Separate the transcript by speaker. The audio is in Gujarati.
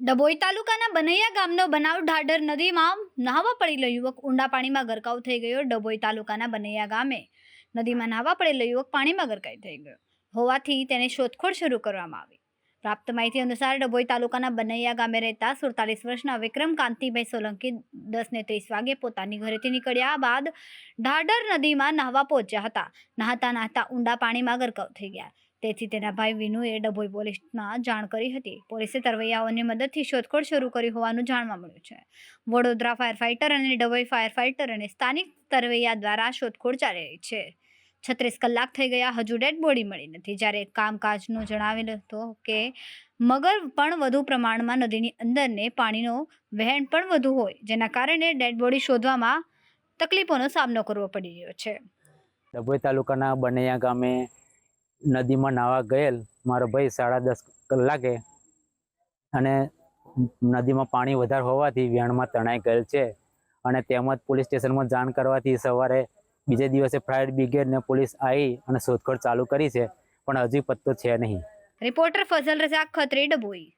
Speaker 1: ડભોઈ તાલુકાના બનૈયા ગામનો બનાવ ઢાઢર નદીમાં નહાવા પડેલો યુવક ઊંડા પાણીમાં ગરકાવ થઈ ગયો ડભોઈ તાલુકાના બનૈયા ગામે. નદીમાં નહાવા પડેલો યુવક પાણીમાં ગરકાવ થઈ ગયો. હોવાથી તેને શોધખોળ શરૂ કરવામાં આવી. પ્રાપ્ત માહિતી અનુસાર ડભોઈ તાલુકાના બનૈયા ગામે રહેતા સુડતાલીસ વર્ષના વિક્રમ કાંતિભાઈ સોલંકી દસ ને ત્રીસ વાગે પોતાની ઘરેથી નીકળ્યા બાદ ઢાઢર નદીમાં નહાવા પહોંચ્યા હતા નહાતા નહાતા ઊંડા પાણીમાં ગરકાવ થઈ ગયા તેથી તેના ભાઈ વિનુએ ડભોઈ પોલીસમાં જાણ કરી હતી પોલીસે તરવૈયાઓની મદદથી શોધખોળ શરૂ કરી હોવાનું જાણવા મળ્યું છે વડોદરા ફાયર ફાઇટર અને ડભોઈ ફાયર ફાઇટર અને સ્થાનિક તરવૈયા દ્વારા શોધખોળ ચાલી રહી છે છત્રીસ કલાક થઈ ગયા, હજુ ડેડ બોડી મળી નથી. જ્યારે કામકાજનું જણાવેલ હતો કે મગર પણ વધુ પ્રમાણમાં નદીની અંદરને પાણીનો વહેણ પણ વધુ હોય, જેના કારણે ડેડ બોડી શોધવામાં તકલીફોનો સામનો કરવો પડી રહ્યો છે.
Speaker 2: ડભોઈ તાલુકાના બનૈયા ગામે નદીમાં નાવા ગયેલ મારો ભાઈ સાડા દસ કલાકે અને નદીમાં પાણી વધારે હોવાથી વેણમાં તણાઈ ગયેલ છે અને તેમજ પોલીસ સ્ટેશનમાં જાણ કરવાથી સવારે બીજે દિવસે ફાયર બ્રિગેડ ને પોલીસ આવી અને શોધખોળ ચાલુ કરી છે, પણ હજી પત્તો છે નહીં.
Speaker 1: રિપોર્ટર ફઝલ રઝાક ખત્રી, ડભોઈ.